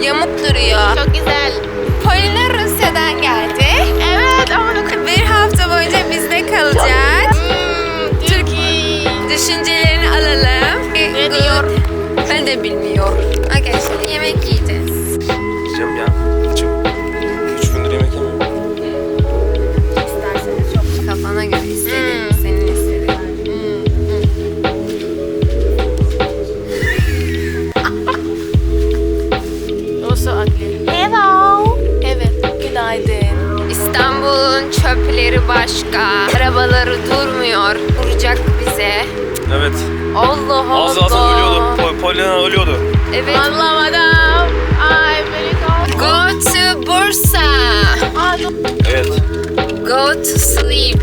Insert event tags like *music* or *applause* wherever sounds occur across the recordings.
Yamuk duruyor. Çok güzel. Polina Rusya'dan geldi. Evet ama Bir hafta boyunca bizde kalacak. Hmm, Türkiye. Düşüncelerini alalım. Ne diyor? Ben de bilmiyorum. Başka. Arabaları durmuyor. Vuracak bize. Evet. Allah Allah. Az daha ölüyordu. Pol Polina ölüyordu. Evet. Anlamadım. Ay beni kal. Go to Bursa. Evet. Go to sleep.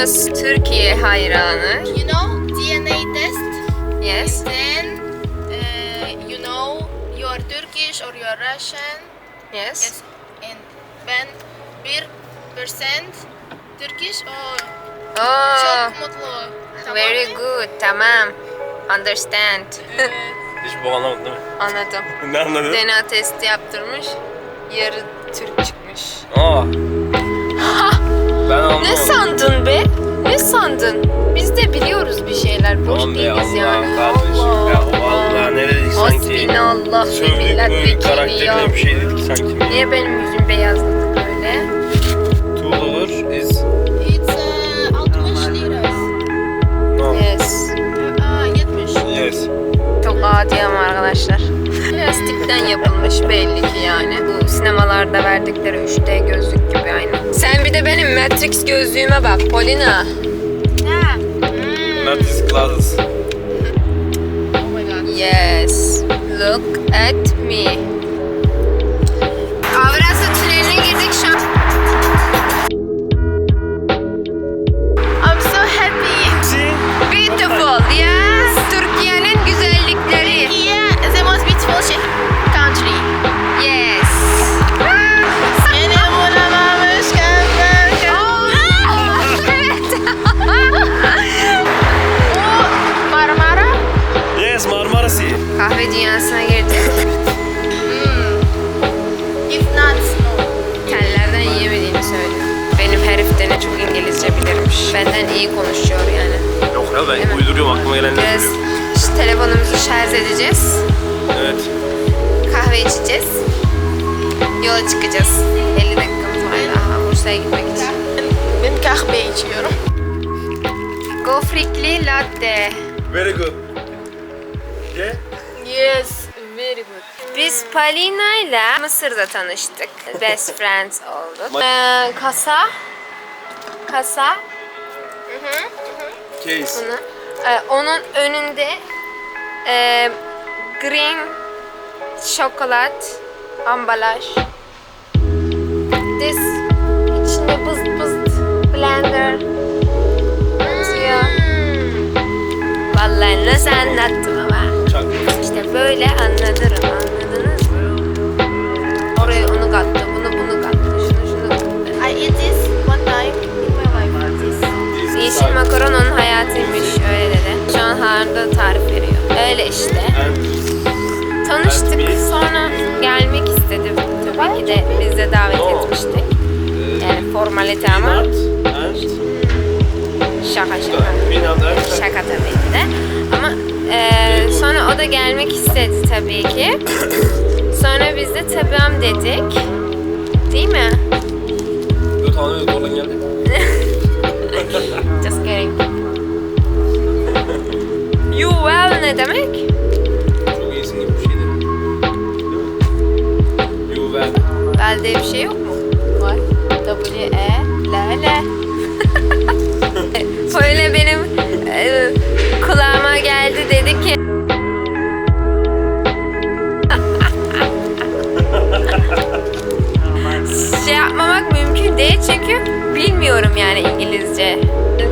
Duydunuz Türkiye hayranı. You know DNA test. Yes. Then uh, you know you are Turkish or you are Russian. Yes. Yes. And ben bir percent Turkish o Oh, çok mutlu. Tamam very mı? good. Tamam. Understand. Evet. *laughs* Hiç bu anlamadın değil mi? Anladım. *laughs* Ne anladın? DNA testi yaptırmış. Yarı Türk çıkmış. Aa. Ben anlamadım. Ne sandın be? Ne sandın? Biz de biliyoruz bir şeyler. Boş be değiliz Allah yani. kardeşim. Ya vallahi ne dedik sanki? Hasbinallah ve Sövdük böyle milletvekili ya. karakterine bir şey dedik sanki. Niye benim yüzüm beyazladı böyle? Two dollar is... It's uh, 60 lira. No. Yes. Aa 70. Yes. Çok adi ama arkadaşlar. Plastikten yapılmış belli ki yani. Bu sinemalarda verdikleri 3D gözlük gibi aynı. Sen bir de benim Matrix gözlüğüme bak Polina. Ha. Hmm. Glasses. Oh my god. Yes. Look at me. Avrasya Tüneli'ne girdik şu Mısır'da tanıştık. *laughs* Best friends olduk. Ee, kasa. Kasa. Case. Bunu. Ee, onun önünde e, green şokolat ambalaj. This içinde bız bız blender atıyor. Vallahi nasıl anlattım ama. İşte böyle anlatırım Yeşil makaronun hayatıymış öyle dedi. Şu an Harun'da tarif veriyor. Öyle işte. Tanıştık sonra gelmek istedi. Tabii ki de biz de davet etmiştik. Yani formalite ama. Şaka şaka. Şaka tabii ki de. Ama e, sonra o da gelmek istedi tabii ki. Sonra biz de tamam dedik. Değil mi? Öte anı zorla geldik. Just kidding. You well ne demek? Çok iyisin gibi bir şeydi. Değil mi? You well. Well diye bir şey yok mu? Var. W E L L. *laughs* Öyle benim e, kulağıma geldi dedi ki *laughs* şey yapmamak mümkün değil çünkü bilmiyorum yani İngilizce.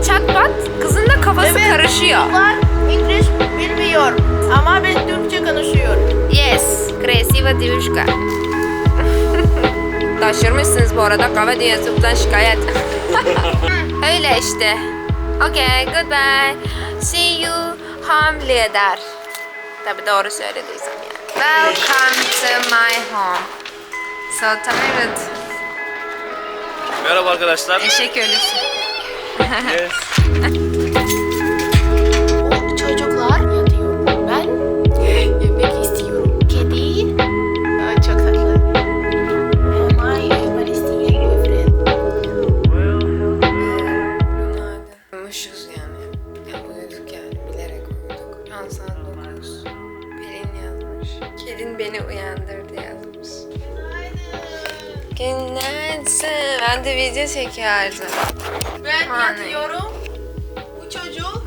Çat pat kızın da kafası Evet. karışıyor. Bunlar İngiliz bilmiyor. Ama ben Türkçe konuşuyorum. Yes, красиво девушка. *laughs* Taşırmışsınız bu arada kahve dünyasından şikayet. *laughs* Öyle işte. Okay, goodbye. See you home later. Tabi doğru söylediysem yani. Welcome to my home. So tired. Merhaba arkadaşlar. Eşek ölüsü. yes. *laughs* Ben de video çekiyordum. Ben Hani? yatıyorum. Bu çocuk.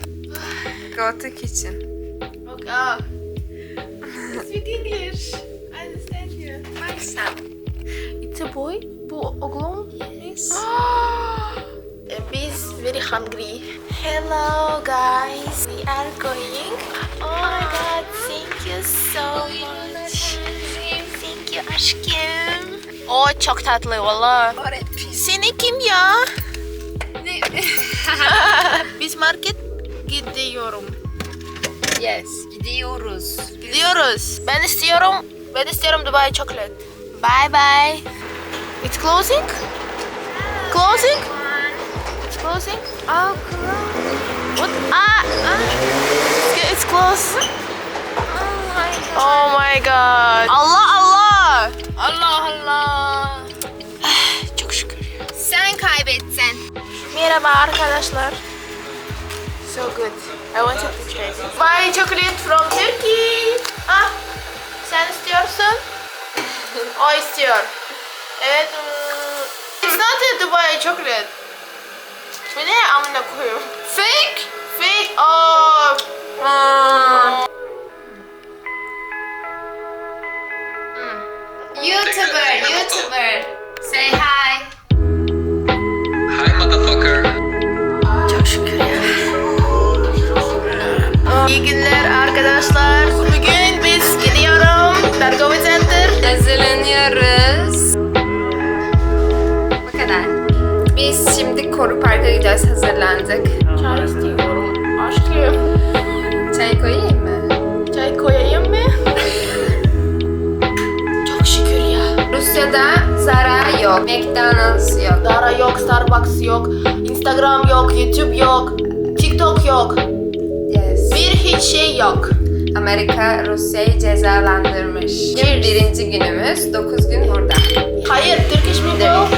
Go to kitchen. Okay. ah. Speak English. I understand you. It's a boy. Bu oğlum. Yes. Biz very hungry. Hello guys. We are going. Oh my god. Thank you so much. Thank you aşkım. O çok tatlı valla. Kim ya? *laughs* Biz market gidiyorum. yes. Gidiyoruz. Gidiyoruz. Ben istiyorum. Ben istiyorum Dubai chocolate. Bye bye. It's closing? Closing? It's closing? Oh, close. What? Ah! ah. It's, it's close. Oh my god. Oh my god. Allah Allah. Allah Allah. Merhaba arkadaşlar. So good. I wanted to try this. Buy chocolate from Turkey. Ah, sen istiyorsun? *laughs* o istiyor. Evet. mm, It's not a Dubai chocolate. Bu ne amına koyayım? Fake? Fake. Oh. Aa. YouTuber, YouTuber. Say hi. Hi, motherfucker. Çok şükür ya. İyi günler arkadaşlar. Bugün biz gidiyorum. Dargovi Center. Hazırlanıyoruz. Bu kadar. Biz şimdi Koru Park'a gideceğiz. Hazırlandık. Çay istiyorum. Aşkım. McDonald's yok. Dara yok, Starbucks yok, Instagram yok, YouTube yok, TikTok yok. Yes. Bir hiç şey yok. Amerika Rusya'yı cezalandırmış. Bugün birinci günümüz. 9 gün burada. Hayır, Turkish people.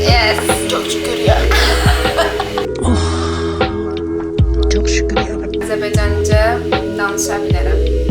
Yes. Çok şükür ya. *laughs* Azerbaycanca danışabilirim.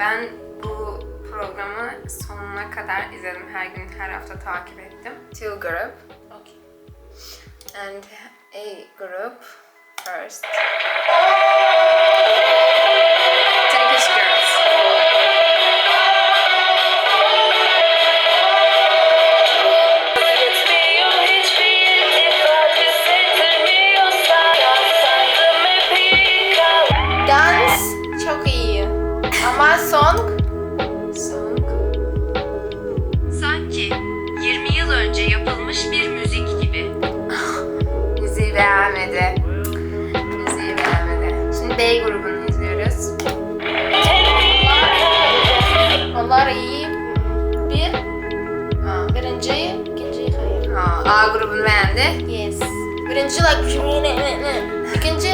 Ben bu programı sonuna kadar izledim. Her gün, her hafta takip ettim. Two group and a group first. Yapılmış bir müzik gibi. Müziği beğenmedi. Müziği beğenmedi. Şimdi B grubunu izliyoruz. Onlar iyi. Bir. Ha, birinciyi, ikinciyi hayır. Ha, A grubunu beğendi. Yes. Birinci like ne ne ne. İkinci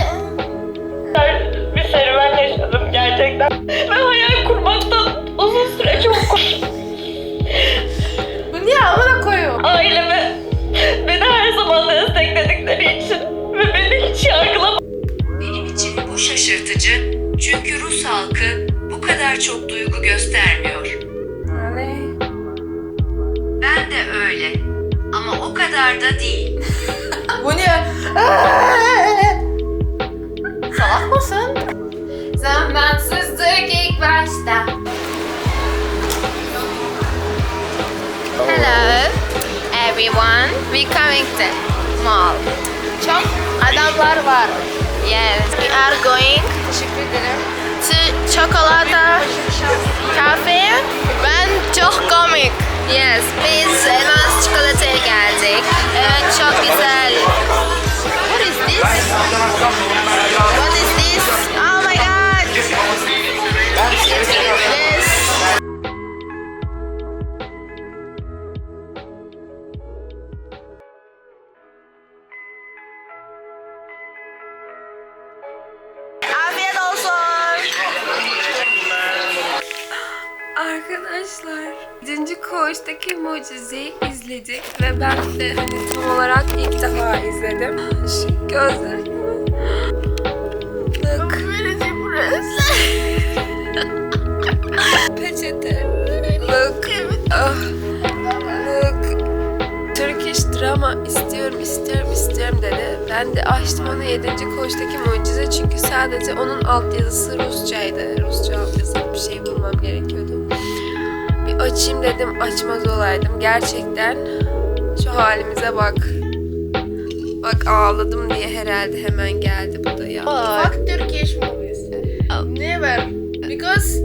bir serüven yaşadım gerçekten. Ve hayal kurmaktan şaşırtıcı çünkü Rus halkı bu kadar çok duygu göstermiyor. Ben de öyle ama o kadar da değil. *laughs* Bu ne? *laughs* Salak mısın? Zamansızlık ilk başta. Hello everyone. We coming to mall. Çok adamlar var. Yes. We are going to Çikolata Cafe. Ben çok komik. Yes, biz elmas çikolataya geldik. Evet, çok güzel. What is this? What is mucizeyi izledik ve ben de hani tam olarak ilk defa izledim. Şu gözlerimi. Look. Peçete. Look. Ah. Look. Turkish drama istiyorum, istiyorum, istiyorum dedi. Ben de açtım onu 7. koğuştaki mucize çünkü sadece onun altyazısı Rusçaydı. Rusça altyazılı bir şey bulmam gerekiyordu. Açayım dedim, açmaz olaydım. Gerçekten şu halimize bak. Bak ağladım diye herhalde hemen geldi bu da ya. Fuck Turkish movies. Never. Because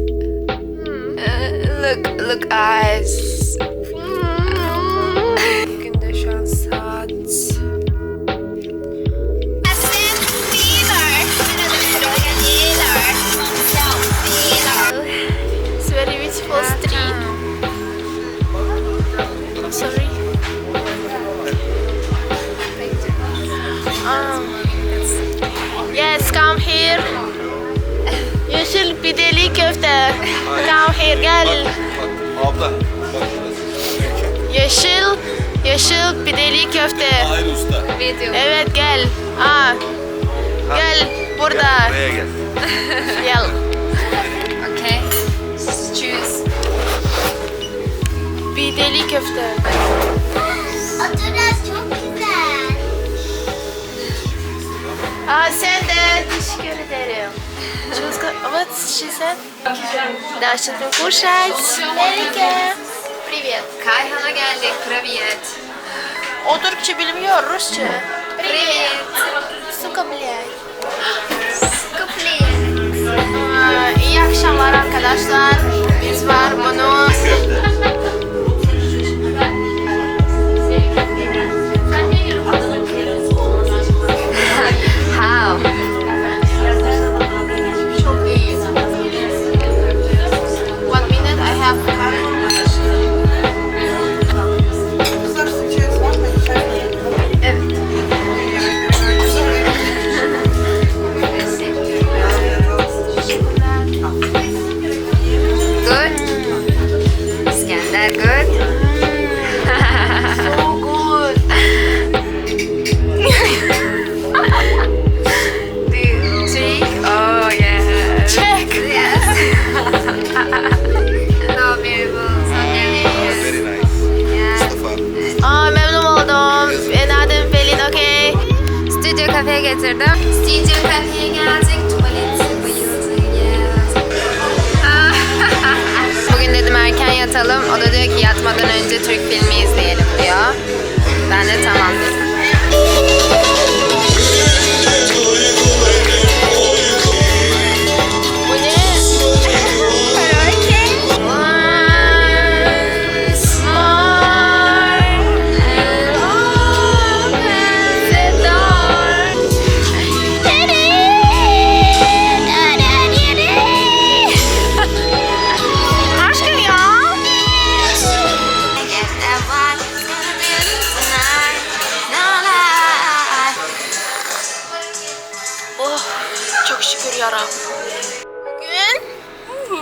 Ee, Look, look eyes. usta. video. Evet gel. Aa, gel burada. Buraya gel. *laughs* Gel. Okay. Choose. Pideli köfte. Oturas çok güzel. Aa sen de teşekkür ederim. Чего What she said? Да, что ты кушать? Melike. Привет. Kayhan'a geldik. Привет. O Türkçe bilmiyor, Rusça. Привет. Сука, блядь. Aa, İyi akşamlar arkadaşlar. Biz var bunu.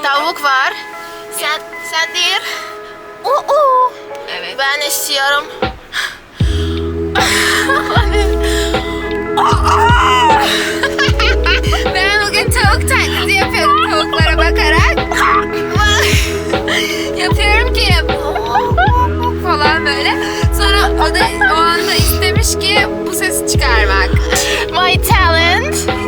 Tavuk var. Sen sen değil. Oo. Evet. Ben istiyorum. *laughs* Ben bugün tavuk taklidi yapıyorum tavuklara bakarak. yapıyorum ki falan böyle. Sonra o da o anda istemiş ki bu sesi çıkarmak. My talent.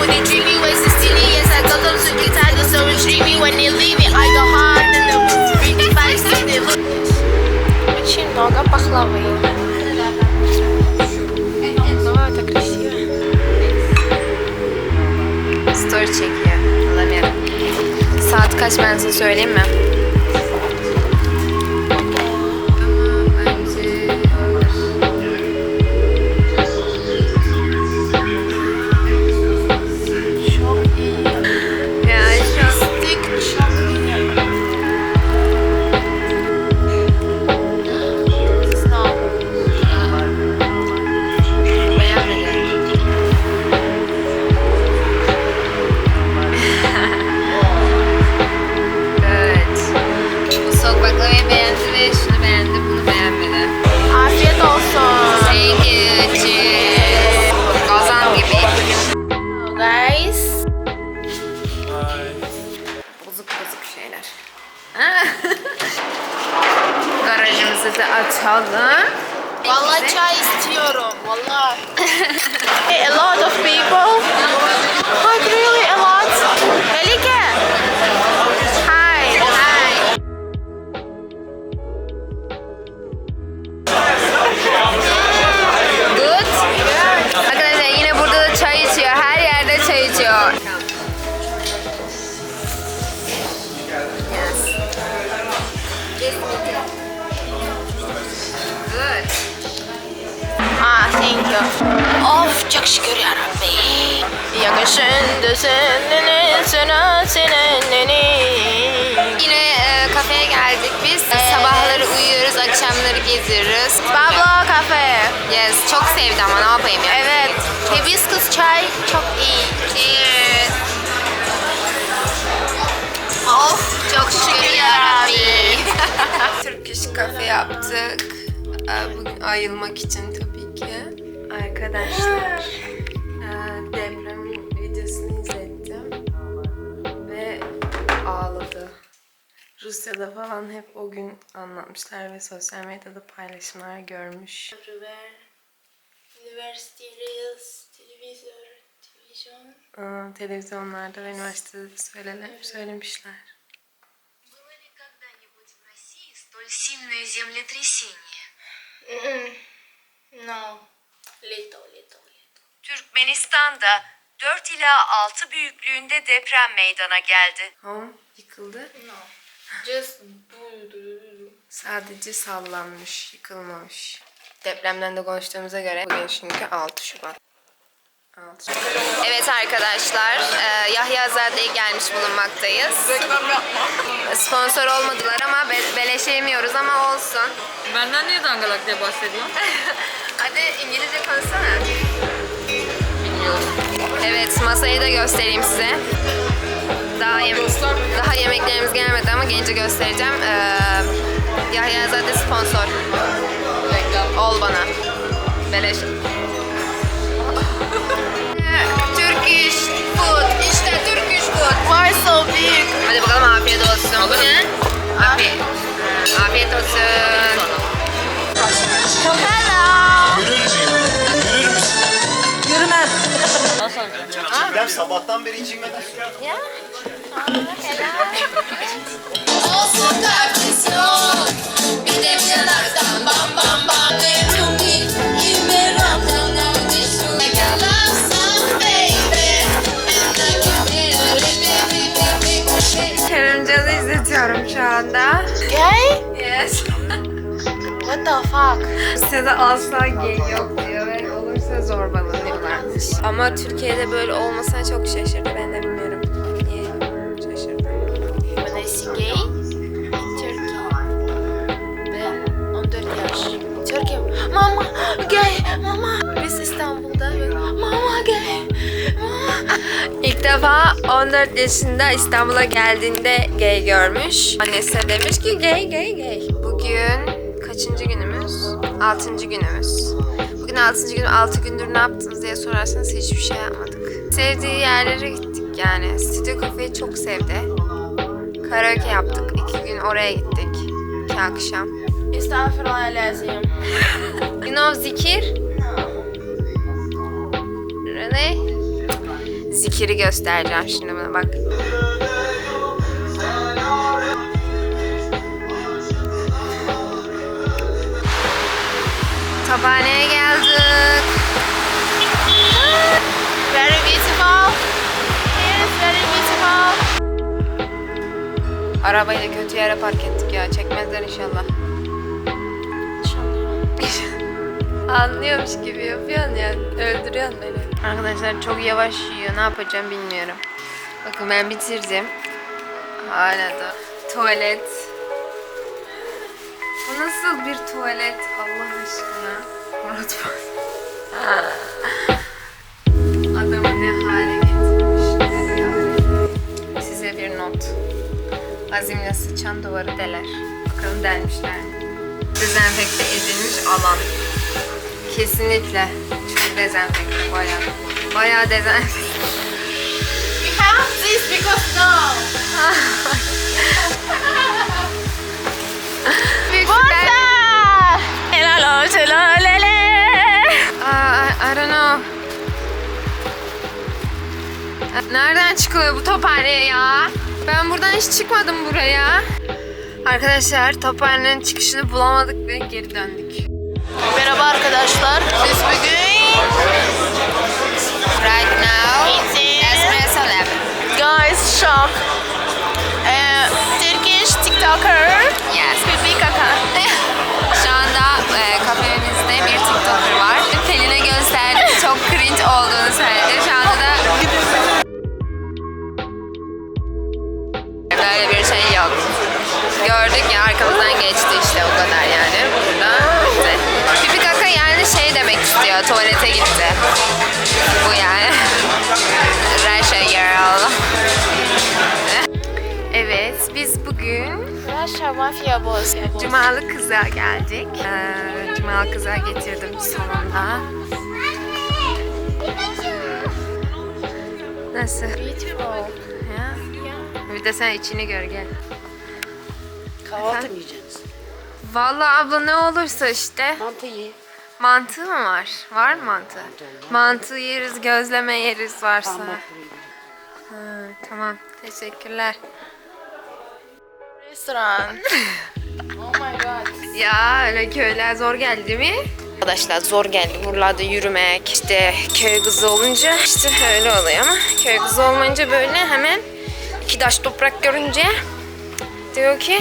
like Jimmy, put it dreamy, waist is teeny. Yes, I go to the guitar, so dreamy when they leave me. I go hard in the roof, freaky body, see the look. Очень много пахлавы. О, это красиво. Story çekiyor. Alamıyorum. Saat kaç ben size söyleyeyim mi? Açalım. Vallahi çay istiyorum. Vallahi. *laughs* a lot of people. Çok şükür ya Rabbi. Yakışındı senin sıra senin Yine e, kafeye geldik biz. Sabahları uyuyoruz, akşamları geziyoruz. Pablo Cafe. Yes, çok sevdi ama ne yapayım ya. Evet. Hibiskus çay çok iyi. Cheers. Of, çok şükür yarabbi. *laughs* Türk iş kafe yaptık. Ee, Bugün ayılmak için Arkadaşlar, e, deprem videosunu izlettim. Ve ağladı. Rusya'da falan hep o gün anlatmışlar ve sosyal medyada paylaşımlar görmüş. Everywhere. University reels, televizyon, televizyon. Aa, televizyonlarda ve üniversitede de söyle, söylemişler. Было ли когда-нибудь в России столь сильное землетрясение? Little, little, little. Türkmenistan'da 4 ila 6 büyüklüğünde deprem meydana geldi. Ama yıkıldı. No. Just Sadece sallanmış, yıkılmamış. Depremden de konuştuğumuza göre bugün çünkü 6 Şubat. 6 Şubat. Evet arkadaşlar, e, Yahya Zade'ye gelmiş bulunmaktayız. Sponsor olmadılar ama be- beleşe yemiyoruz ama olsun. Benden niye dangalak diye bahsediyorsun? *laughs* Hadi İngilizce konuşsana. Evet, masayı da göstereyim size. Daha, yem- daha yemeklerimiz gelmedi ama gelince göstereceğim. Ee, Yahya Zade sponsor. Ol bana. Beleş. *laughs* Turkish food. İşte Turkish food. Why so big? Hadi bakalım afiyet olsun. Bu ne? Afiyet. Afiyet olsun. Ben sabahtan beri içime Kerimcan'ı izletiyorum şu anda. Gay? Yes. What the fuck? Rusya'da asla gay yok diyor ve olursa zorbalanıyorlarmış. Ama Türkiye'de böyle olmasına çok şaşırdı. Ben de bilmiyorum niye şaşırdım. gay in Turkey. Ve 14 yaş. Türkiye. Mama gay. Mama. Biz İstanbul'da mama gay. Mama. İlk defa 14 yaşında İstanbul'a geldiğinde gay görmüş. Annesi de demiş ki gay gay gay. Bugün kaçıncı günümüz? 6. günümüz. Bugün 6. gün 6 gündür ne yaptınız diye sorarsanız hiçbir şey yapmadık. Sevdiği yerlere gittik yani. Stüdyo kafeyi çok sevdi. Karaoke yaptık. İki gün oraya gittik. İki akşam. Estağfirullah *laughs* You know zikir? Ne? Zikiri göstereceğim şimdi bana bak. Tabhaneye geldik. Very beautiful. Yes, very beautiful. Arabayı da kötü yere park ettik ya. Çekmezler inşallah. *laughs* Anlıyormuş gibi yapıyorsun ya. Öldürüyorsun beni. Arkadaşlar çok yavaş yiyor. Ne yapacağım bilmiyorum. Bakın ben bitirdim. Hala da. Tuvalet. Bu nasıl bir tuvalet Allah aşkına? Murat *laughs* ne hale getirmişler. Size bir not. Azimle sıçan duvarı deler. Bakalım delmişler mi? Dezenfekte edilmiş alan. Kesinlikle. Çok dezenfekte bayağı. Bayağı dezenfekte. We have this because no. *laughs* Water. Helal olsun, lolele. Nereden çıkılıyor bu tophaneye ya? Ben buradan hiç çıkmadım buraya. Arkadaşlar tophanenin çıkışını bulamadık ve geri döndük. Merhaba arkadaşlar. Biz bugün Right now, espresso lab. guys shock. Ee, Turkish TikToker. Yes. Pipi kaka. *laughs* Şu anda e, kafemizde bir TikToker Gördük ya arkamızdan geçti işte o kadar yani. Burada işte. Pipi kaka yani şey demek istiyor. Tuvalete gitti. Bu yani. *laughs* Russia girl. Evet biz bugün Russia mafya boss. Cumalı kıza geldik. Ee, Cumalı kıza getirdim sonunda. Nasıl? Beautiful. Ya? Bir de sen içini gör gel. Kahvaltı mı yiyeceksiniz? Vallahi abla ne olursa işte. Mantı ye. Mantı mı var? Var mı mantı? Mantı yeriz, gözleme yeriz varsa. Ha, tamam. Teşekkürler. Restoran. *laughs* oh my god. Ya öyle köyler zor geldi değil mi? Arkadaşlar zor geldi buralarda yürümek. İşte köy kızı olunca işte öyle oluyor ama köy kızı olmayınca böyle hemen iki taş toprak görünce diyor ki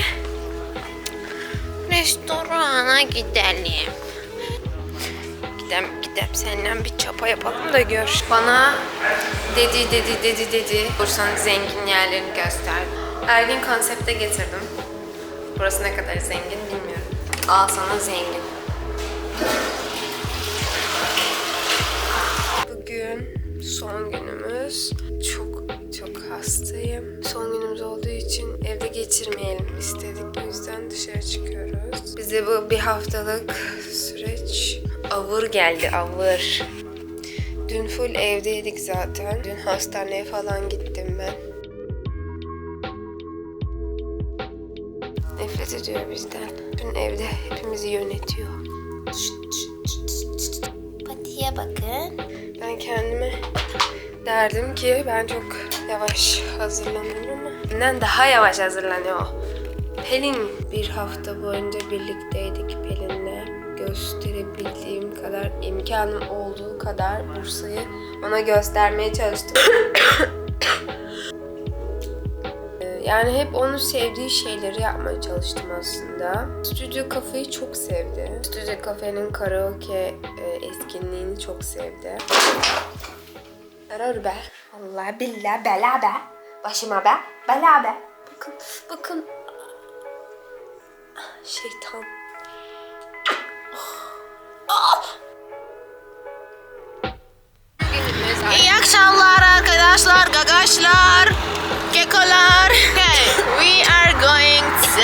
restorana gidelim. Gidem gidem senden bir çapa yapalım da gör. Bana dedi dedi dedi dedi. Bursa'nın zengin yerlerini göster. Ergin konsepte getirdim. Burası ne kadar zengin bilmiyorum. Al sana zengin. Bugün son günümüz. Çok çok hastayım. Son günümüz olduğu geçirmeyelim istedik. O yüzden dışarı çıkıyoruz. Bize bu bir haftalık süreç avır geldi avır. Dün full evdeydik zaten. Dün hastaneye falan gittim ben. Nefret ediyor bizden. Dün evde hepimizi yönetiyor. Patiye bakın. Ben kendime derdim ki ben çok yavaş hazırlanıyorum benden daha yavaş hazırlanıyor. Pelin bir hafta boyunca birlikteydik Pelin'le. Gösterebildiğim kadar, imkanım olduğu kadar Bursa'yı ona göstermeye çalıştım. *coughs* Ee, Yani hep onun sevdiği şeyleri yapmaya çalıştım aslında. Stüdyo kafeyi çok sevdi. Stüdyo kafenin karaoke etkinliğini çok sevdi. Arar be. Allah billah bela be. Başıma be, bela be. Bakın, bakın. Şeytan. İyi akşamlar arkadaşlar, gagaşlar, kekolar. Okay, we are going to...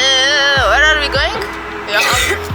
Where are we going?